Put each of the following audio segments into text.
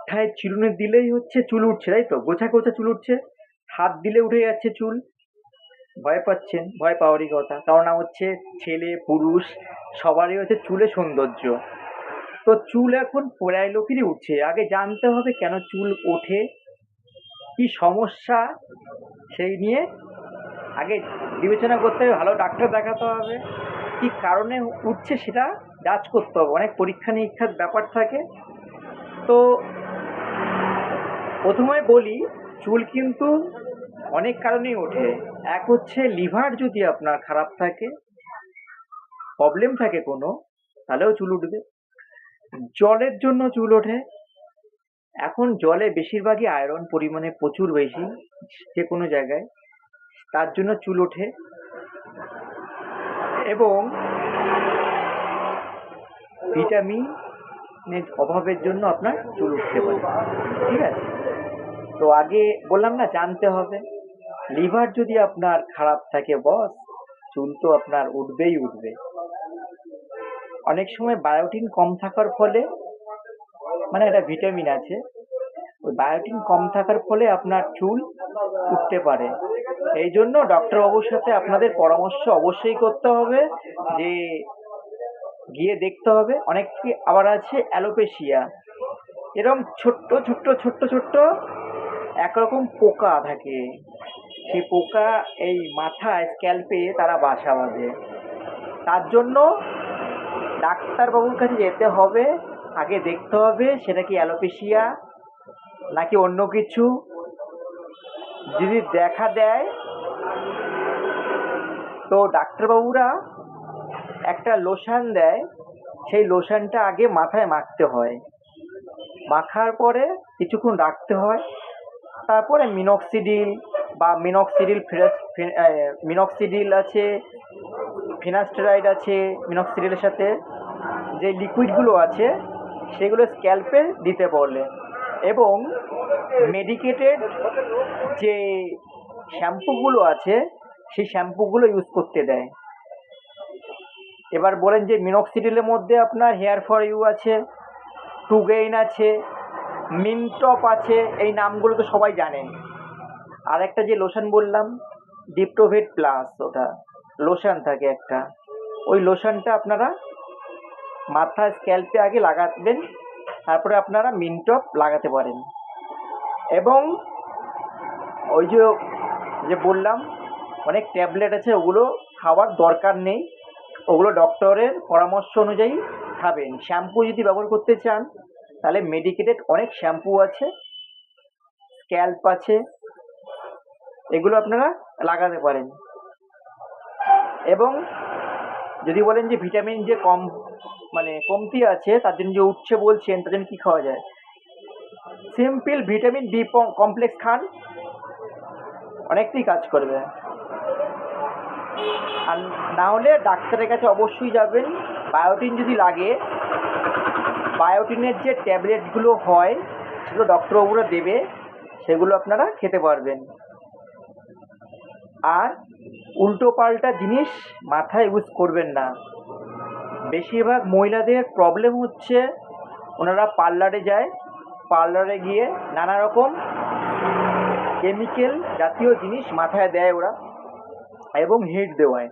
মাথায় চিরুনি দিলেই হচ্ছে চুল উঠছে, তাই তো? গোছা গোছা চুল উঠছে, হাত দিলে উঠে যাচ্ছে চুল। ভয় পাচ্ছেন, ভয় পাওয়ারই কথা। কারণ হচ্ছে ছেলে, পুরুষ, সবারই হচ্ছে চুলে সৌন্দর্য। তো চুল এখন প্রায় লোকেরই উঠছে। আগে জানতে হবে কেন চুল ওঠে, কি সমস্যা, সেই নিয়ে আগে বিবেচনা করতে হবে, ভালো ডাক্তার দেখাতে হবে, কি কারণে উঠছে সেটা জাজ করতে হবে। অনেক পরীক্ষা নিরীক্ষার ব্যাপার থাকে। তো প্রথমে বলি, চুল কিন্তু অনেক কারণেই ওঠে। এক হচ্ছে লিভার যদি আপনার খারাপ থাকে প্রবলেম থাকে কোনো, তাহলেও চুল উঠবে। জলের জন্য চুল ওঠে। এখন জলে বেশিরভাগই আয়রন পরিমাণে প্রচুর বেশি যে কোনো জায়গায়। তার জন্য চুল ওঠে। এবং ভিটামিনের অভাবের জন্য আপনার চুল উঠতে পারে। ঠিক আছে? তো আগে বললাম না, জানতে হবে। লিভার যদি আপনার খারাপ থাকে, বস, চুল তো আপনার উঠবেই উঠবে। অনেক সময় বায়োটিন কম থাকার ফলে মানে একটা ভিটামিন আছে, ওই বায়োটিন কম থাকার ফলে আপনার চুল উঠতে পারে। এই জন্য ডক্টর বাবুর সাথে আপনাদের পরামর্শ অবশ্যই করতে হবে যে গিয়ে দেখতে হবে। অনেক কি আবার আছে অ্যালোপেশিয়া। এরকম ছোট্ট ছোট্ট ছোট্ট ছোট্ট একরকম পোকা থাকে। সেই পোকা এই মাথায় স্ক্যাল্পে তারা বাসা বাঁধে। তার জন্য ডাক্তারবাবুর কাছে যেতে হবে। আগে দেখতে হবে সেটা কি অ্যালোপেশিয়া নাকি অন্য কিছু। যদি দেখা দেয় তো ডাক্তারবাবুরা একটা লোশন দেয়, সেই লোশনটা আগে মাথায় মাখতে হয়। মাখার পরে কিছুক্ষণ রাখতে হয়। তারপরে মিনক্সিডিল বা মিনক্সিডিল ফ্রেশ মিনক্সিডিল আছে ফিনাস্টেরাইড আছে মিনক্সিডিলের সাথে যে লিকুইডগুলো আছে, সেগুলো স্ক্যাল্পে দিতে বলে। এবং মেডিকেটেড যে শ্যাম্পুগুলো আছে, সেই শ্যাম্পুগুলো ইউজ করতে দেয়। এবার বলেন যে মিনক্সিডিলের মধ্যে আপনার হেয়ার ফর ইউ আছে টুগেইন আছে মিনটপ আছে, এই নামগুলো তো সবাই জানেন। আর একটা যে লোশন বললাম ডিপ্টোভেট প্লাস ওটা লোশন থাকে একটা। ওই লোশনটা আপনারা মাথা স্ক্যাল্পে আগে লাগাবেন, তারপরে আপনারা মিনটপ লাগাতে পারেন। এবং ওই যে যে বললাম, অনেক ট্যাবলেট আছে, ওগুলো খাওয়ার দরকার নেই। ওগুলো ডক্টরের পরামর্শ অনুযায়ী খাবেন। শ্যাম্পু যদি ব্যবহার করতে চান, তাহলে মেডিকেটেড অনেক শ্যাম্পু আছে স্ক্যাল্প আছে, এগুলো আপনারা লাগাতে পারেন। এবং যদি বলেন যে ভিটামিন যে কম মানে কমতি আছে, তার জন্য যে উঠছে বলছেন, তার জন্য কী খাওয়া যায়? সিম্পল ভিটামিন বি কমপ্লেক্স খান অনেকটাই কাজ করবে। আর না হলে ডাক্তারের কাছে অবশ্যই যাবেন। বায়োটিন যদি লাগে, বায়োটিনের যে ট্যাবলেটগুলো হয়, সেগুলো ডক্টরবাবুরা দেবে, সেগুলো আপনারা খেতে পারবেন। আর উল্টো পাল্টা জিনিস মাথায় ইউজ করবেন না। বেশিরভাগ মহিলাদের প্রবলেম হচ্ছে, ওনারা পার্লারে যায়, পার্লারে গিয়ে নানা রকম কেমিক্যাল জাতীয় জিনিস মাথায় দেয় ওরা। এবং হিট দেওয়ায়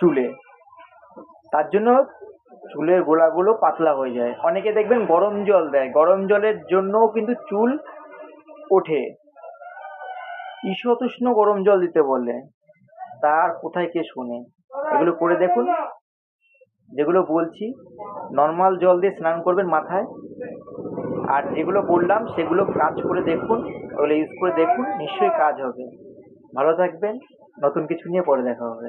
চুলে। তার জন্য চুলের গোড়াগুলো পাতলা হয়ে যায়। অনেকে দেখবেন গরম জল দেয়। গরম জলের জন্যও কিন্তু চুল ওঠে। ঈষতুষ্ণ গরম জল দিতে বলে তার কোথায় কে শোনে? এগুলো করে দেখুন। যেগুলো বলছি নর্মাল জল দিয়ে স্নান করবেন মাথায়। আর যেগুলো বললাম, সেগুলো কাজ করে দেখুন, ওগুলো ইউজ করে দেখুন, নিশ্চয়ই কাজ হবে। ভালো থাকবেন। নতুন কিছু নিয়ে পরে দেখা হবে।